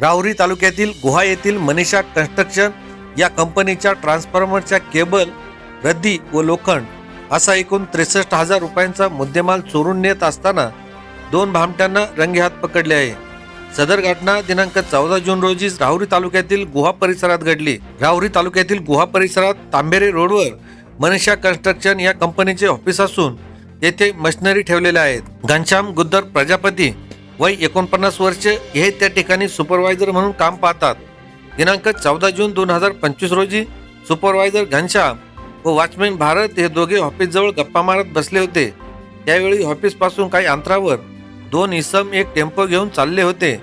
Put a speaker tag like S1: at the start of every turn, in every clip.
S1: राहुरी तालुक्यातील गुहा येथील मनीषा कन्स्ट्रक्शन या कंपनीच्या ट्रान्सफॉर्मरच्या केबल रद्दी व लोखंड असा एकूण त्रेसष्ट हजार रुपयांचा मुद्देमाल चोरून नेत असताना दोन भामट्यांना रंगेहात पकडले आहे. सदर घटना दिनांक चौदा जून रोजी राहुरी तालुक्यातील गुहा परिसरात घडली. राहुरी तालुक्यातील गुहा परिसरात तांबेरे रोडवर मनीषा कन्स्ट्रक्शन या कंपनीचे ऑफिस असून येथे मशिनरी ठेवलेल्या आहेत. घनश्याम गुद्दर प्रजापती वय एकोणपन्नास वर्ष हे त्या ठिकाणी सुपरवायझर म्हणून काम पाहतात. दिनांक चौदा जून दोन हजार पंचवीस रोजी सुपरवायझर घनश्याम व वॉचमॅन भारत हे दोघे ऑफिसजवळ गप्पा मारत बसले होते. त्यावेळी ऑफिसपासून काही अंतरावर दोन इसम एक टेम्पो घेऊन चालले होते.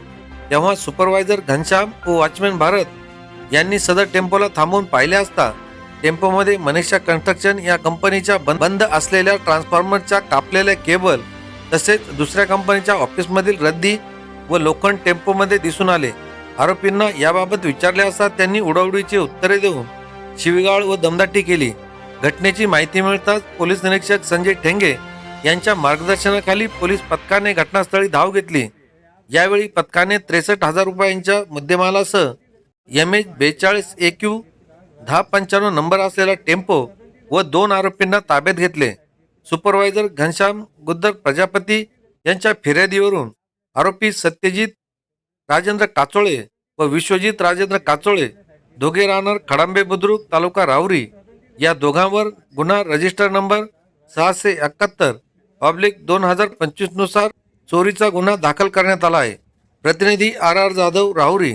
S1: तेव्हा सुपरवायझर घनश्याम व वॉचमॅन भारत यांनी सदर टेम्पोला थांबवून पाहिले असता टेम्पोमध्ये मनीषा कन्स्ट्रक्शन या कंपनीच्या बंद बंद असलेल्या ट्रान्सफॉर्मरच्या कापलेल्या केबल तसेच दुसऱ्या कंपनीच्या ऑफिसमधील रद्दी व लोखंड टेम्पोमध्ये दिसून आले. आरोपींना याबाबत विचारले असता त्यांनी उडवडीची उत्तरे देऊन शिवीगाळ व दमदाटी केली. घटनेची माहिती मिळताच पोलीस निरीक्षक संजय ठेंगे यांच्या मार्गदर्शनाखाली पोलीस पथकाने घटनास्थळी धाव घेतली. यावेळी पथकाने त्रेसष्ट हजार रुपयांच्या मुद्देमालासह एम एच बेचाळीस एक्यू दहा पंच्याण्णव नंबर असलेला टेम्पो व दोन आरोपींना ताब्यात घेतले. सुपरवायझर घनश्याम गुद्दर प्रजापती यांच्या फिर्यादीवरून आरोपी सत्यजित राजेंद्र काचोळे व विश्वजित राजेंद्र काचोळे दोघे राहणार खडांबे बुद्रुक तालुका राहुरी या दोघांवर गुन्हा रजिस्टर नंबर सहाशे एकाहत्तर पब्लिक दोन हजार पंचवीसनुसार चोरीचा गुन्हा दाखल करण्यात आला आहे. प्रतिनिधी आर आर जाधव राहुरी